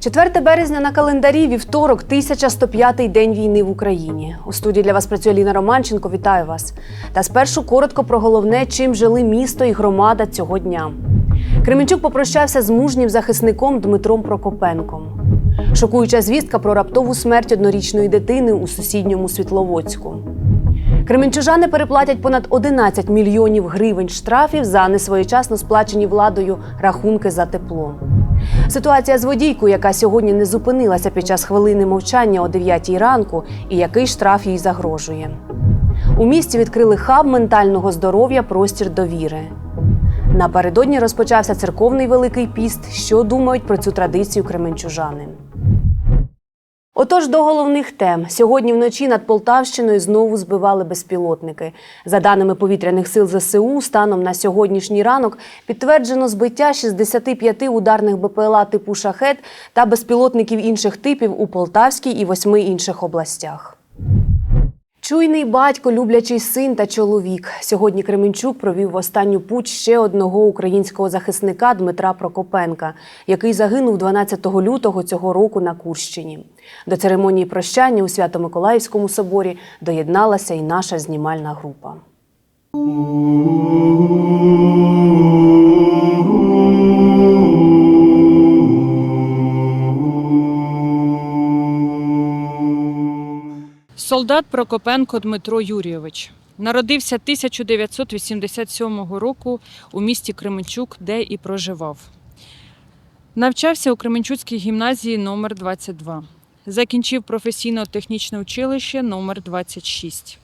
Четверте березня на календарі вівторок, 1105-й день війни в Україні. У студії для вас працює Ліна Романченко. Вітаю вас. Та спершу коротко про головне, чим жили місто і громада цього дня. Кременчук попрощався з мужнім захисником Дмитром Прокопенком. Шокуюча звістка про раптову смерть однорічної дитини у сусідньому Світловодську. Кременчужани переплатять понад 11 мільйонів гривень штрафів за несвоєчасно сплачені владою рахунки за тепло. Ситуація з водійкою, яка сьогодні не зупинилася під час хвилини мовчання о 9 ранку, і який штраф їй загрожує. У місті відкрили хаб ментального здоров'я Простір довіри. Напередодні розпочався церковний Великий піст. Що думають про цю традицію кременчужани? Отож, до головних тем сьогодні вночі над Полтавщиною знову збивали безпілотники. За даними повітряних сил ЗСУ, станом на сьогоднішній ранок підтверджено збиття 65 ударних БПЛА типу шахет та безпілотників інших типів у Полтавській і восьми інших областях. Чуйний батько, люблячий син та чоловік. Сьогодні Кременчук провів в останню путь ще одного українського захисника Дмитра Прокопенка, який загинув 12 лютого цього року на Курщині. До церемонії прощання у Свято-Миколаївському соборі доєдналася і наша знімальна група. Солдат Прокопенко Дмитро Юрійович народився 1987 року у місті Кременчук, де і проживав. Навчався у Кременчуцькій гімназії номер 22 Закінчив професійно-технічне училище номер 26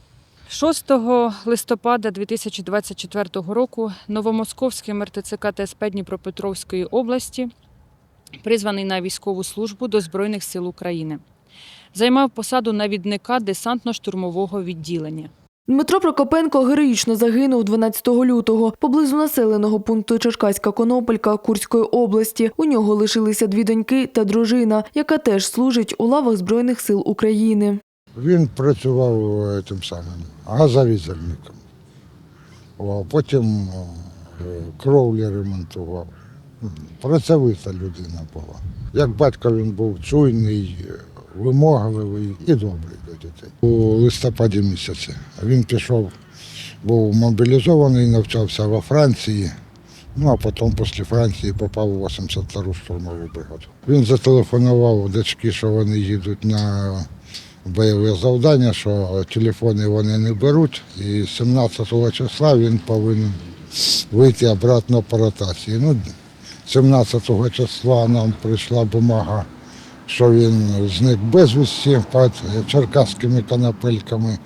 6 листопада 2024 року Новомосковський МРТЦК ТСП Дніпропетровської області призваний на військову службу до Збройних сил України. Займав посаду навідника десантно-штурмового відділення. Дмитро Прокопенко героїчно загинув 12 лютого поблизу населеного пункту Черкаська Конопелька Курської області. У нього лишилися дві доньки та дружина, яка теж служить у лавах Збройних сил України. Він працював е, тим самим газовізерником. О, потім е, кровлі ремонтував. Працьовита людина була. Як батько він був чуйний, е, вимогливий і добрий до дітей. У листопаді місяці він пішов, був мобілізований, навчався во Франції. Ну а потім після Франції попав у 82-ру штурмову бригаду. Він зателефонував дочки, що вони їдуть на бойове завдання, що телефони вони не беруть. І 17 числа він повинен вийти обратно по ротації. Ну, 17 числа нам прийшла бумага, що він зник безвісті під черкаськими канапельками.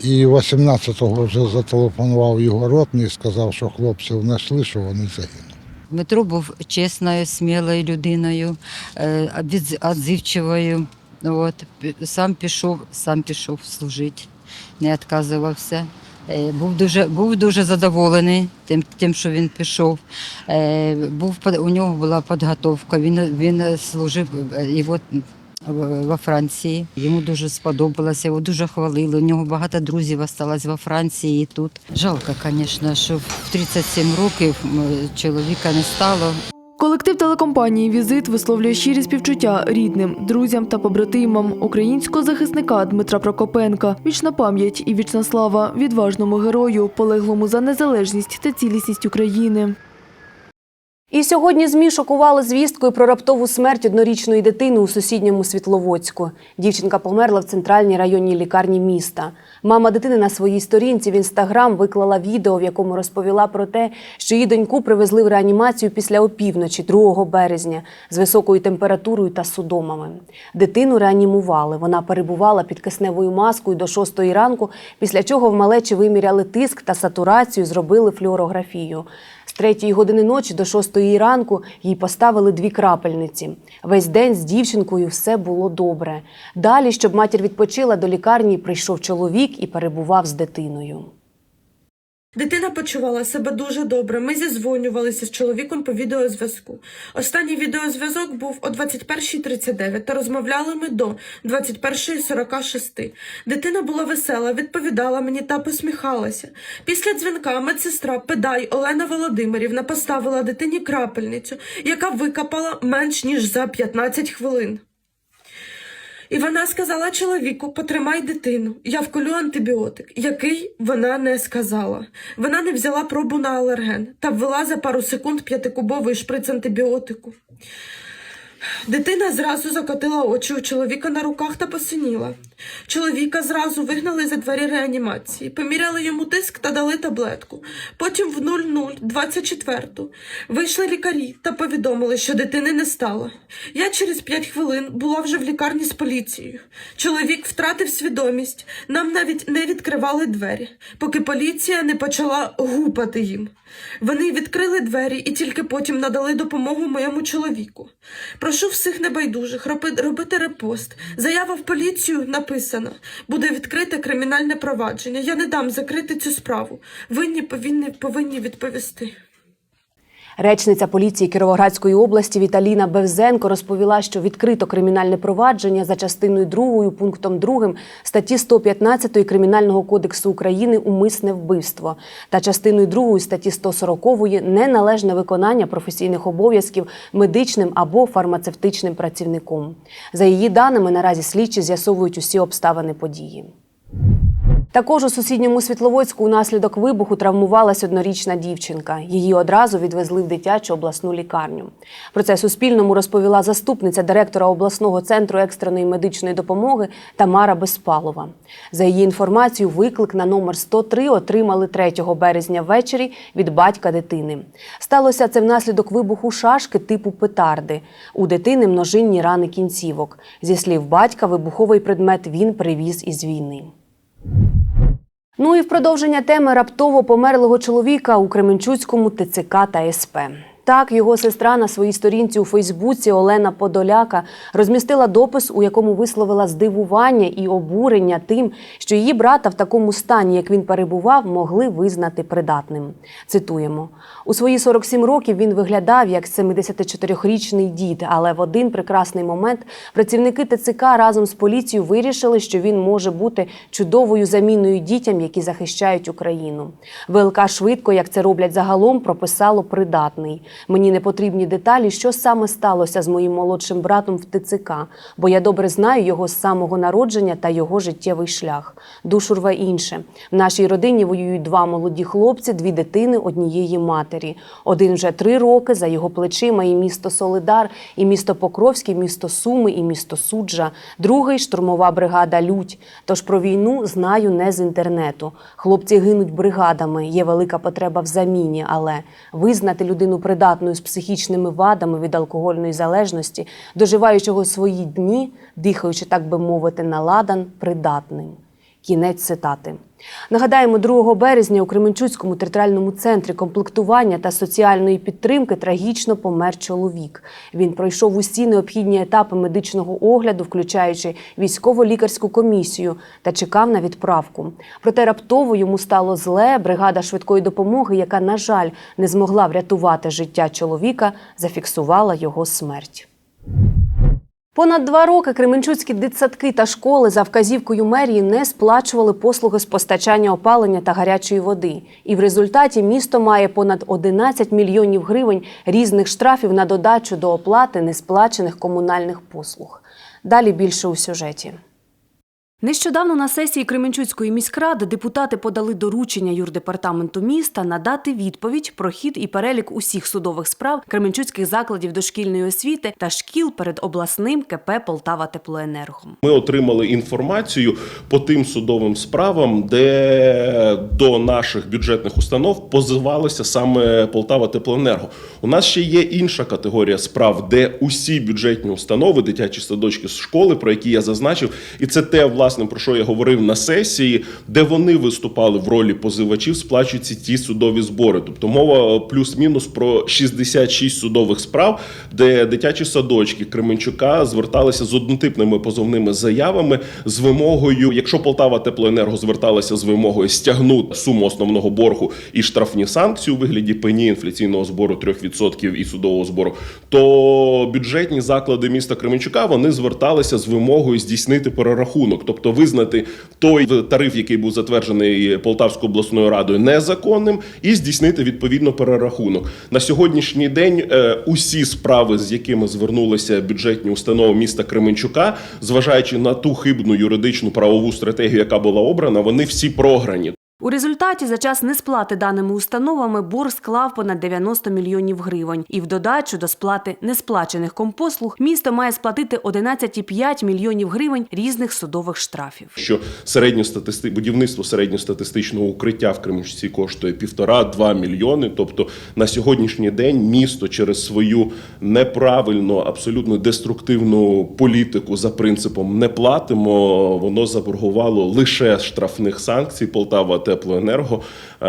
І 18-го вже зателефонував його ротний і сказав, що хлопців знайшли, що вони загинули. Дмитро був чесною, смілою людиною, е, відзивчивою. От, сам пішов, сам пішов служити, не відказувався. Е, Був дуже, був дуже задоволений тим, тим, що він пішов. Е, Був, у нього була підготовка, він, він служив е, і от во Франції. Йому дуже сподобалося, його дуже хвалили. У нього багато друзів залишилось во Франції і тут. Жалко, звісно, що в 37 років чоловіка не стало. Колектив телекомпанії Візит висловлює щирі співчуття рідним, друзям та побратимам українського захисника Дмитра Прокопенка. Вічна пам'ять і вічна слава відважному герою, полеглому за незалежність та цілісність України. І сьогодні ЗМІ шокували звісткою про раптову смерть однорічної дитини у сусідньому Світловодську. Дівчинка померла в центральній районній лікарні міста. Мама дитини на своїй сторінці в інстаграм виклала відео, в якому розповіла про те, що її доньку привезли в реанімацію після опівночі 2 березня з високою температурою та судомами. Дитину реанімували. Вона перебувала під кисневою маскою до 6 ранку, після чого в малечі виміряли тиск та сатурацію, зробили флюорографію. Третьої години ночі до шостої ранку їй поставили дві крапельниці. Весь день з дівчинкою все було добре. Далі, щоб матір відпочила, до лікарні прийшов чоловік і перебував з дитиною. Дитина почувала себе дуже добре. Ми зізвонювалися з чоловіком по відеозв'язку. Останній відеозв'язок був о 21.39 та розмовляли ми до 21.46. Дитина була весела, відповідала мені та посміхалася. Після дзвінка медсестра Педай Олена Володимирівна поставила дитині крапельницю, яка викапала менш ніж за 15 хвилин. І вона сказала чоловіку: потримай дитину, я вколю антибіотик, який вона не сказала. Вона не взяла пробу на алерген та ввела за пару секунд п'ятикубовий шприц антибіотику. Дитина зразу закотила очі у чоловіка на руках та посиніла. Чоловіка зразу вигнали за двері реанімації, поміряли йому тиск та дали таблетку. Потім в 0024 вийшли лікарі та повідомили, що дитини не стало. Я через 5 хвилин була вже в лікарні з поліцією. Чоловік втратив свідомість. Нам навіть не відкривали двері, поки поліція не почала гупати їм. Вони відкрили двері і тільки потім надали допомогу моєму чоловіку. Прошу всіх небайдужих робити, репост. Заява в поліцію написана. Буде відкрите кримінальне провадження. Я не дам закрити цю справу. Винні повинні, повинні відповісти. Речниця поліції Кіровоградської області Віталіна Бевзенко розповіла, що відкрито кримінальне провадження за частиною 2 пунктом 2 статті 115 Кримінального кодексу України умисне вбивство та частиною 2 статті 140 неналежне виконання професійних обов'язків медичним або фармацевтичним працівником. За її даними, наразі слідчі з'ясовують усі обставини події. Також у сусідньому Світловодську унаслідок вибуху травмувалась однорічна дівчинка. Її одразу відвезли в дитячу обласну лікарню. Про це Суспільному розповіла заступниця директора обласного центру екстреної медичної допомоги Тамара Безпалова. За її інформацією, виклик на номер 103 отримали 3 березня ввечері від батька дитини. Сталося це внаслідок вибуху шашки типу петарди. У дитини множинні рани кінцівок. Зі слів батька, вибуховий предмет він привіз із війни. Ну і в продовження теми раптово померлого чоловіка у Кременчуцькому ТЦК та СП. Так, його сестра на своїй сторінці у Фейсбуці Олена Подоляка розмістила допис, у якому висловила здивування і обурення тим, що її брата в такому стані, як він перебував, могли визнати придатним. Цитуємо: у свої 47 років він виглядав як 74-річний дід, але в один прекрасний момент працівники ТЦК разом з поліцією вирішили, що він може бути чудовою заміною дітям, які захищають Україну. ВЛК швидко, як це роблять загалом, прописало придатний. Мені не потрібні деталі, що саме сталося з моїм молодшим братом в ТЦК, бо я добре знаю його з самого народження та його життєвий шлях. Душу рве інше. В нашій родині воюють два молоді хлопці, дві дитини однієї матері. Один вже три роки за його плечима і місто Солидар, і місто Покровське, і місто Суми, і місто Суджа. Другий штурмова бригада Лють. Тож про війну знаю не з інтернету. Хлопці гинуть бригадами. Є велика потреба в заміні, але визнати людину придатною з психічними вадами від алкогольної залежності, доживаючого свої дні, дихаючи, так би мовити, на ладан, придатним. Кінець цитати. Нагадаємо, 2 березня у Кременчуцькому територіальному центрі комплектування та соціальної підтримки трагічно помер чоловік. Він пройшов усі необхідні етапи медичного огляду, включаючи військово-лікарську комісію, та чекав на відправку. Проте раптово йому стало зле. Бригада швидкої допомоги, яка, на жаль, не змогла врятувати життя чоловіка, зафіксувала його смерть. Понад два роки кременчуцькі дитсадки та школи за вказівкою мерії не сплачували послуги з постачання опалення та гарячої води. І в результаті місто має понад 11 мільйонів гривень різних штрафів на додачу до оплати несплачених комунальних послуг. Далі більше у сюжеті. Нещодавно на сесії Кременчуцької міськради депутати подали доручення юрдепартаменту міста надати відповідь про хід і перелік усіх судових справ кременчуцьких закладів дошкільної освіти та шкіл перед обласним КП Полтава Теплоенерго. Ми отримали інформацію по тим судовим справам, де до наших бюджетних установ позивалося саме Полтава Теплоенерго. У нас ще є інша категорія справ, де усі бюджетні установи, дитячі садочки, школи, про які я зазначив, і це те власне. Власне про що я говорив на сесії, де вони виступали в ролі позивачів, сплачуються ті судові збори. Тобто мова плюс-мінус про 66 судових справ, де дитячі садочки Кременчука зверталися з однотипними позовними заявами з вимогою, якщо Полтава Теплоенерго зверталася з вимогою стягнути суму основного боргу і штрафні санкції у вигляді пені інфляційного збору 3% і судового збору, то бюджетні заклади міста Кременчука вони зверталися з вимогою здійснити перерахунок, тобто визнати той тариф, який був затверджений Полтавською обласною радою, незаконним, і здійснити відповідно перерахунок. На сьогоднішній день е, усі справи, з якими звернулися бюджетні установи міста Кременчука, зважаючи на ту хибну юридичну правову стратегію, яка була обрана, вони всі програні. У результаті за час несплати даними установами борг склав понад 90 мільйонів гривень. І в додачу до сплати несплачених компослуг місто має сплатити 11,5 мільйонів гривень різних судових штрафів. що середньостатисти... будівництво середньостатистичного укриття в Кременчуці коштує півтора-два мільйони. Тобто на сьогоднішній день місто через свою неправильну, абсолютно деструктивну політику за принципом не платимо, воно заборгувало лише штрафних санкцій Полтава Теплоенерго е,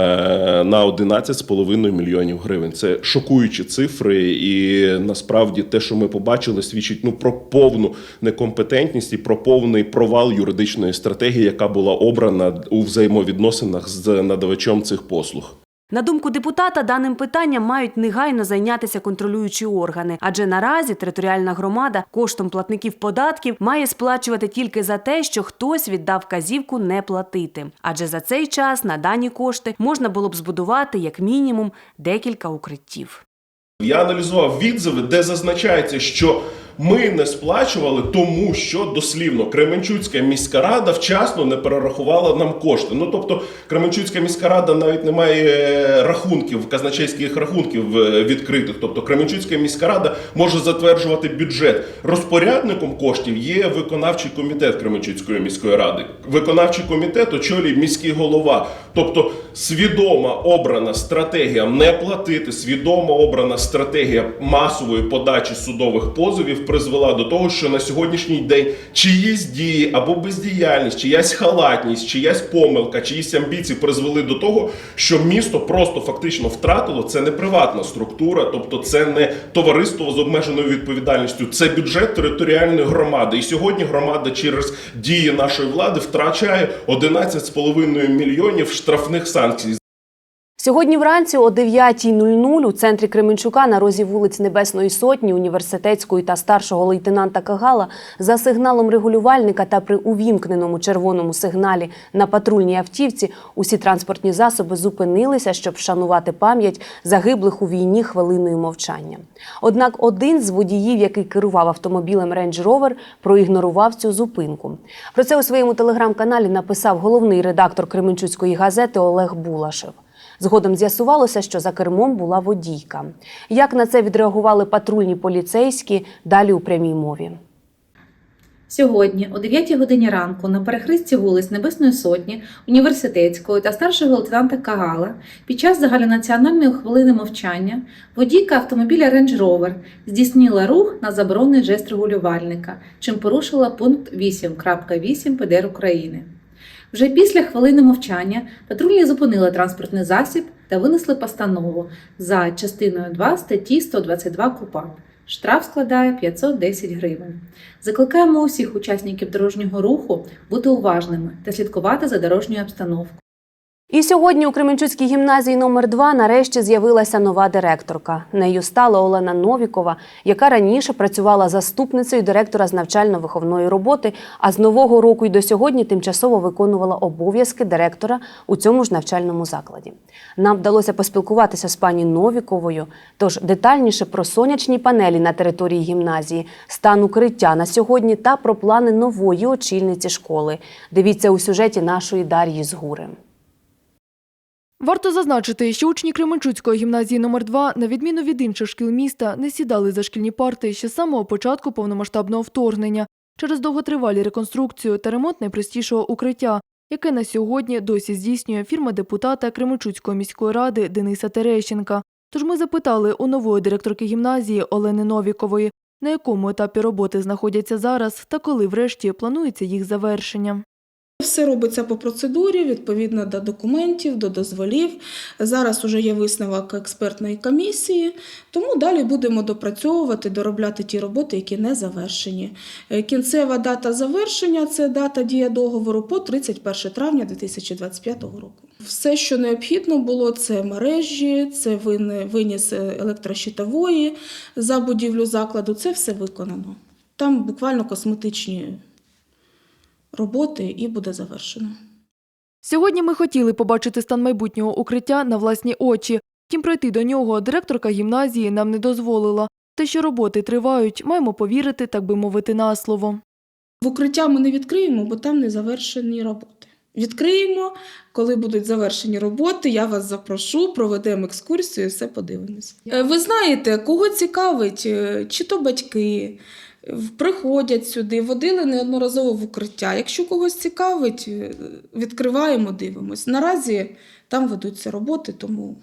на 11,5 мільйонів гривень. Це шокуючі цифри, і насправді те, що ми побачили, свідчить ну про повну некомпетентність і про повний провал юридичної стратегії, яка була обрана у взаємовідносинах з надавачом цих послуг. На думку депутата, даним питанням мають негайно зайнятися контролюючі органи, адже наразі територіальна громада коштом платників податків має сплачувати тільки за те, що хтось віддав вказівку не платити. Адже за цей час на дані кошти можна було б збудувати як мінімум декілька укриттів. Я аналізував відзиви, де зазначається, що ми не сплачували, тому що дослівно Кременчуцька міська рада вчасно не перерахувала нам кошти. Ну тобто, Кременчуцька міська рада навіть не має е, рахунків, казначейських рахунків е, відкритих. Тобто, Кременчуцька міська рада може затверджувати бюджет. Розпорядником коштів є виконавчий комітет Кременчуцької міської ради. Виконавчий комітет очолює міський голова. Тобто, свідома обрана стратегія не платити, свідомо обрана стратегія масової подачі судових позовів призвела до того, що на сьогоднішній день чиїсь дії або бездіяльність, чиясь халатність, чиясь помилка, чиїсь амбіції призвели до того, що місто просто фактично втратило. Це не приватна структура, тобто це не товариство з обмеженою відповідальністю, це бюджет територіальної громади. І сьогодні громада через дії нашої влади втрачає 11,5 мільйонів штрафних санкцій. Сьогодні вранці о 9.00 у центрі Кременчука на розі вулиць Небесної Сотні, університетської та старшого лейтенанта Кагала за сигналом регулювальника та при увімкненому червоному сигналі на патрульній автівці усі транспортні засоби зупинилися, щоб вшанувати пам'ять загиблих у війні хвилиною мовчання. Однак один з водіїв, який керував автомобілем Range Rover, проігнорував цю зупинку. Про це у своєму телеграм-каналі написав головний редактор Кременчуцької газети Олег Булашев. Згодом з'ясувалося, що за кермом була водійка. Як на це відреагували патрульні поліцейські, далі у прямій мові. Сьогодні, о 9 годині ранку, на перехресті вулиць Небесної Сотні, університетської та старшого лейтенанта Кагала, під час загальнонаціональної хвилини мовчання, водійка автомобіля Range Rover здійснила рух на заборонений жест регулювальника, чим порушила пункт 8.8 ПДР України. Вже після хвилини мовчання патрульні зупинили транспортний засіб та винесли постанову за частиною 2 статті 122 КУПАП. Штраф складає 510 гривень. Закликаємо усіх учасників дорожнього руху бути уважними та слідкувати за дорожньою обстановкою. І сьогодні у Кременчуцькій гімназії номер 2 нарешті з'явилася нова директорка. Нею стала Олена Новікова, яка раніше працювала заступницею директора з навчально-виховної роботи, а з нового року й до сьогодні тимчасово виконувала обов'язки директора у цьому ж навчальному закладі. Нам вдалося поспілкуватися з пані Новіковою. Тож детальніше про сонячні панелі на території гімназії, стан укриття на сьогодні та про плани нової очільниці школи. Дивіться у сюжеті нашої Дар'ї Згури. Варто зазначити, що учні Кременчуцької гімназії номер 2 на відміну від інших шкіл міста, не сідали за шкільні парти ще з самого початку повномасштабного вторгнення через довготривалі реконструкцію та ремонт найпростішого укриття, яке на сьогодні досі здійснює фірма депутата Кременчуцької міської ради Дениса Терещенка. Тож ми запитали у нової директорки гімназії Олени Новікової, на якому етапі роботи знаходяться зараз та коли врешті планується їх завершення. Все робиться по процедурі, відповідно до документів, до дозволів. Зараз вже є висновок експертної комісії, тому далі будемо допрацьовувати, доробляти ті роботи, які не завершені. Е, Кінцева дата завершення це дата дія договору по 31 травня 2025 року. Все, що необхідно було, це мережі, це виніс е, електрощитової за будівлю закладу. Це все виконано. Там буквально косметичні роботи і буде завершено. Сьогодні ми хотіли побачити стан майбутнього укриття на власні очі. Втім, пройти до нього директорка гімназії нам не дозволила. Те, що роботи тривають, маємо повірити, так би мовити, на слово. В укриття ми не відкриємо, бо там не завершені роботи. Відкриємо, коли будуть завершені роботи. Я вас запрошу, проведемо екскурсію, і все подивимось. Е, Ви знаєте, кого цікавить, е, чи то батьки приходять сюди, водили неодноразово в укриття. Якщо когось цікавить, е, відкриваємо, дивимось. Наразі там ведуться роботи, тому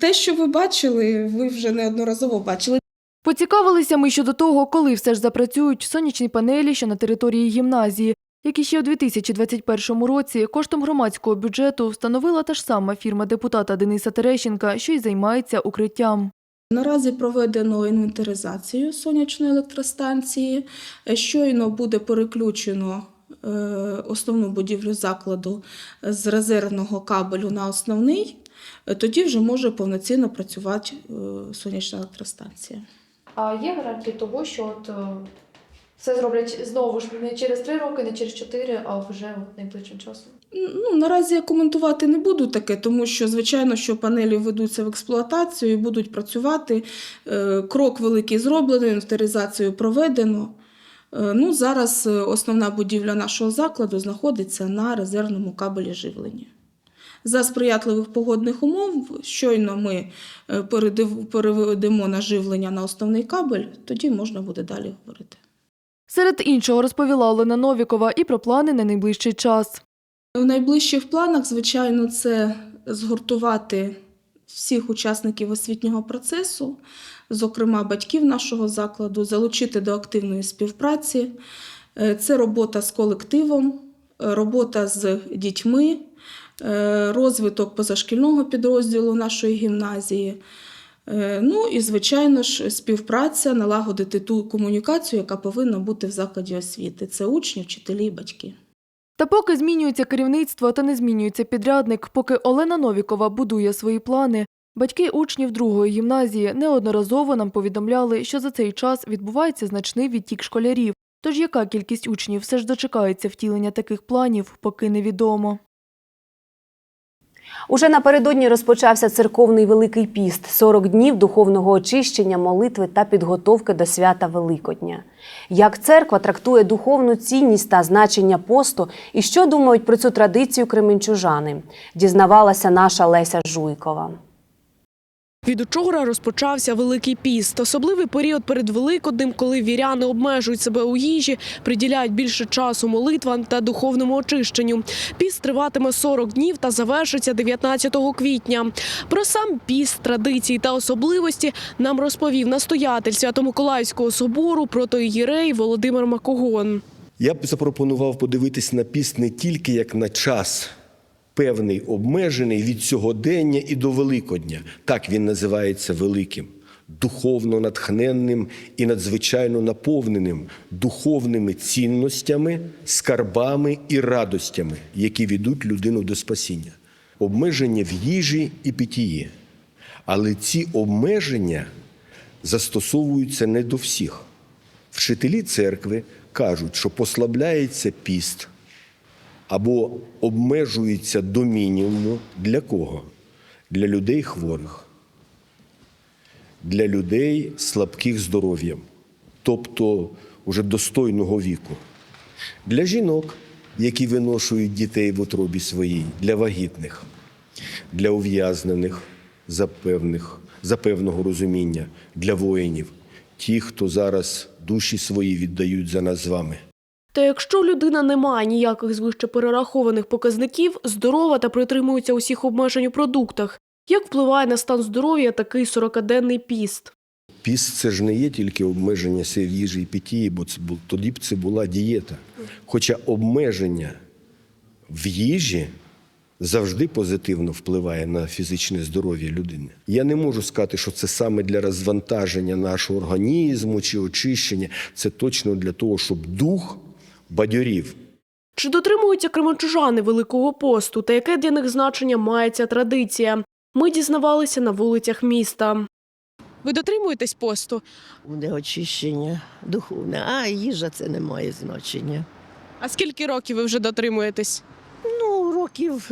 те, що ви бачили, ви вже неодноразово бачили. Поцікавилися ми щодо того, коли все ж запрацюють сонячні панелі, що на території гімназії, які ще у 2021 році коштом громадського бюджету встановила та ж сама фірма депутата Дениса Терещенка, що й займається укриттям. Наразі проведено інвентаризацію сонячної електростанції. Е, Щойно буде переключено е, основну будівлю закладу з резервного кабелю на основний, е, тоді вже може повноцінно працювати сонячна електростанція. А є гарантії того, що от все зроблять знову ж не через три роки, не через чотири, а вже найближчим часом. Ну, наразі я коментувати не буду таке, тому що, звичайно, що панелі ведуться в експлуатацію і будуть працювати. Е, Крок великий зроблений, інвентаризацію проведено. Е, Ну, зараз е, основна будівля нашого закладу знаходиться на резервному кабелі живлення. За сприятливих погодних умов, щойно ми переведемо на живлення на основний кабель, тоді можна буде далі говорити. Серед іншого розповіла Олена Новікова і про плани на найближчий час. В найближчих планах, звичайно, це згуртувати всіх учасників освітнього процесу, зокрема батьків нашого закладу, залучити до активної співпраці. Е, Це робота з колективом, е, робота з дітьми, е, розвиток позашкільного підрозділу нашої гімназії. Ну і, звичайно ж, співпраця, налагодити ту комунікацію, яка повинна бути в закладі освіти. Це учні, вчителі батьки. Та поки змінюється керівництво та не змінюється підрядник, поки Олена Новікова будує свої плани, батьки учнів другої гімназії неодноразово нам повідомляли, що за цей час відбувається значний відтік школярів. Тож яка кількість учнів все ж дочекається втілення таких планів, поки невідомо. Уже напередодні розпочався церковний Великий піст 40 днів духовного очищення, молитви та підготовки до свята Великодня. Як церква трактує духовну цінність та значення посту, і що думають про цю традицію кременчужани, дізнавалася наша Леся Жуйкова. Від учора розпочався Великий піст. Особливий період перед Великоднем, коли віряни обмежують себе у їжі, приділяють більше часу молитвам та духовному очищенню. Піст триватиме 40 днів та завершиться 19 квітня. Про сам піст, традиції та особливості нам розповів настоятель Свято-Миколаївського собору протоієрей Володимир Макогон. Я б запропонував подивитись на піст не тільки як на час певний обмежений від сьогодення і до Великодня. Так він називається великим, духовно натхненним і надзвичайно наповненим духовними цінностями, скарбами і радостями, які ведуть людину до спасіння. Обмеження в їжі і питії. Але ці обмеження застосовуються не до всіх. Вчителі церкви кажуть, що послабляється піст або обмежується до мінімуму для кого? Для людей хворих, для людей слабких здоров'ям, тобто уже достойного віку, для жінок, які виношують дітей в утробі своїй, для вагітних, для ув'язнених за, за певного розуміння, для воїнів, ті, хто зараз душі свої віддають за нас з вами. Та якщо людина не має ніяких з вище перерахованих показників, здорова та притримується усіх обмежень у продуктах, як впливає на стан здоров'я такий 40-денний піст? Піст це ж не є тільки обмеження їжі і питті, бо це тоді б це була дієта. Хоча обмеження в їжі завжди позитивно впливає на фізичне здоров'я людини. Я не можу сказати, що це саме для розвантаження нашого організму чи очищення. Це точно для того, щоб дух бадьорів. Чи дотримуються кременчужани Великого посту та яке для них значення має ця традиція? Ми дізнавалися на вулицях міста. Ви дотримуєтесь посту? Буде очищення духовне, а їжа це не має значення. А скільки років ви вже дотримуєтесь? Ну, років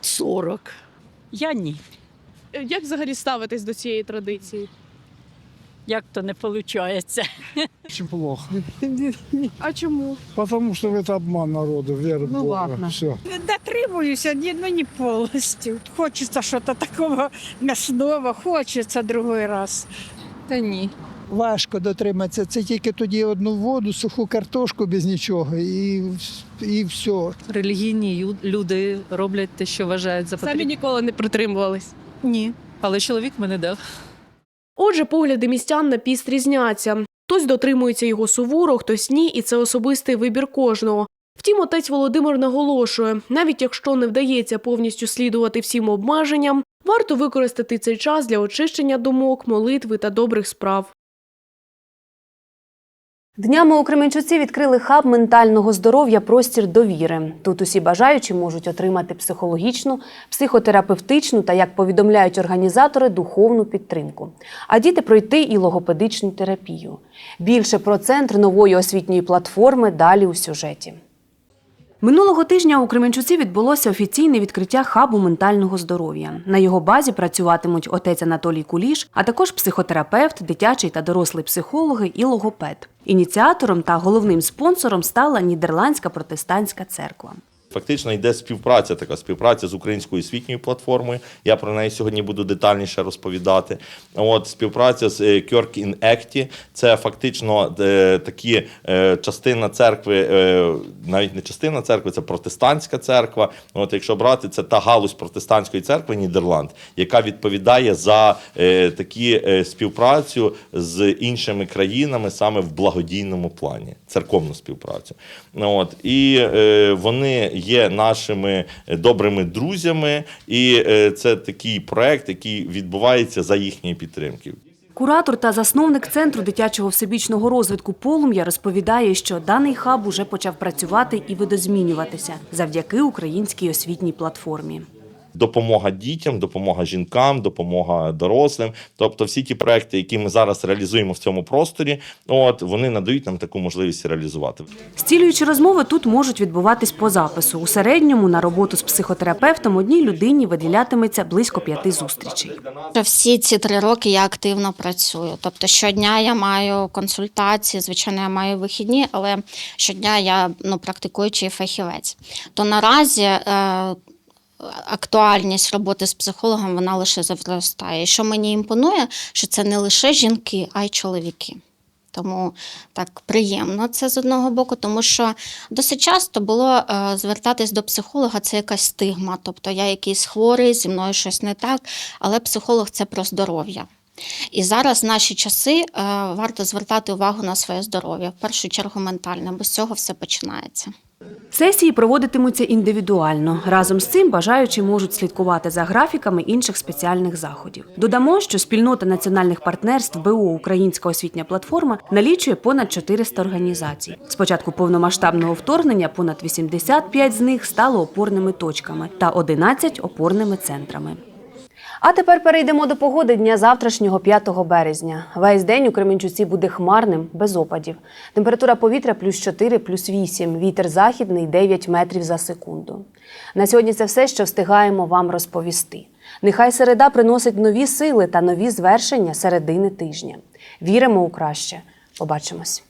40. Я ні. Е, Як взагалі ставитесь до цієї традиції? Як то не виходить. Очень плохо. А чому? Потому что это обман народа, вера в Ну, Бога. ладно. Все. Дотримуюся, ні, ну не повністю. Хочеться щось такого м'ясного, хочеться другий раз. Та ні. Важко дотриматися. Це тільки тоді одну воду, суху картошку без нічого і, і все. Релігійні ю- люди роблять те, що вважають за Самі потрібне. ніколи не притримувались. Ні. Але чоловік мене дав. Отже, погляди містян на піст різняться. Хтось дотримується його суворо, хтось ні, і це особистий вибір кожного. Втім, отець Володимир наголошує, навіть якщо не вдається повністю слідувати всім обмеженням, варто використати цей час для очищення думок, молитви та добрих справ. Днями у Кременчуці відкрили хаб ментального здоров'я Простір довіри. Тут усі бажаючі можуть отримати психологічну, психотерапевтичну та, як повідомляють організатори, духовну підтримку. А діти пройти і логопедичну терапію. Більше про центр нової освітньої платформи далі у сюжеті. Минулого тижня у Кременчуці відбулося офіційне відкриття хабу ментального здоров'я. На його базі працюватимуть отець Анатолій Куліш, а також психотерапевт, дитячий та дорослий психологи і логопед. Ініціатором та головним спонсором стала Нідерландська протестантська церква. Фактично йде співпраця, така співпраця з українською освітньою платформою. Я про неї сьогодні буду детальніше розповідати. От співпраця з е, Kirk in Acti – це фактично е, такі е, частина церкви, навіть не частина церкви, це протестантська церква. От якщо брати, це та галузь протестантської церкви Нідерланд, яка відповідає за такі співпрацю з іншими країнами саме в благодійному плані, церковну співпрацю. От і вони є нашими добрими друзями, і е, це такий проект, який відбувається за їхньої підтримки. Куратор та засновник центру дитячого всебічного розвитку Полум'я розповідає, що даний хаб уже почав працювати і видозмінюватися завдяки українській освітній платформі. Допомога дітям, допомога жінкам, допомога дорослим. Тобто, всі ті проекти, які ми зараз реалізуємо в цьому просторі, от вони надають нам таку можливість реалізувати. Зцілюючі розмови тут можуть відбуватись по запису. У середньому на роботу з психотерапевтом одній людині виділятиметься близько п'яти зустрічей. Всі ці три роки я активно працюю. Тобто щодня я маю консультації, звичайно, я маю вихідні, але щодня я ну, практикуючий фахівець. То наразі е, актуальність роботи з психологом вона лише зростає. Що мені імпонує, що це не лише жінки, а й чоловіки. Тому так приємно це з одного боку, тому що досить часто було е, звертатись до психолога, це якась стигма. Тобто я якийсь хворий, зі мною щось не так, але психолог це про здоров'я. І зараз в наші часи е, варто звертати увагу на своє здоров'я, в першу чергу ментальне, бо з цього все починається. Сесії проводитимуться індивідуально. Разом з цим бажаючі можуть слідкувати за графіками інших спеціальних заходів. Додамо, що спільнота національних партнерств БО Українська освітня платформа налічує понад 400 організацій. З початку повномасштабного вторгнення понад 85 з них стало опорними точками та 11 опорними центрами. А тепер перейдемо до погоди дня завтрашнього 5 березня. Весь день у Кременчуці буде хмарним, без опадів. Температура повітря плюс 4, плюс 8, вітер західний 9 метрів за секунду. На сьогодні це все, що встигаємо вам розповісти. Нехай середа приносить нові сили та нові звершення середини тижня. Віримо у краще. Побачимось.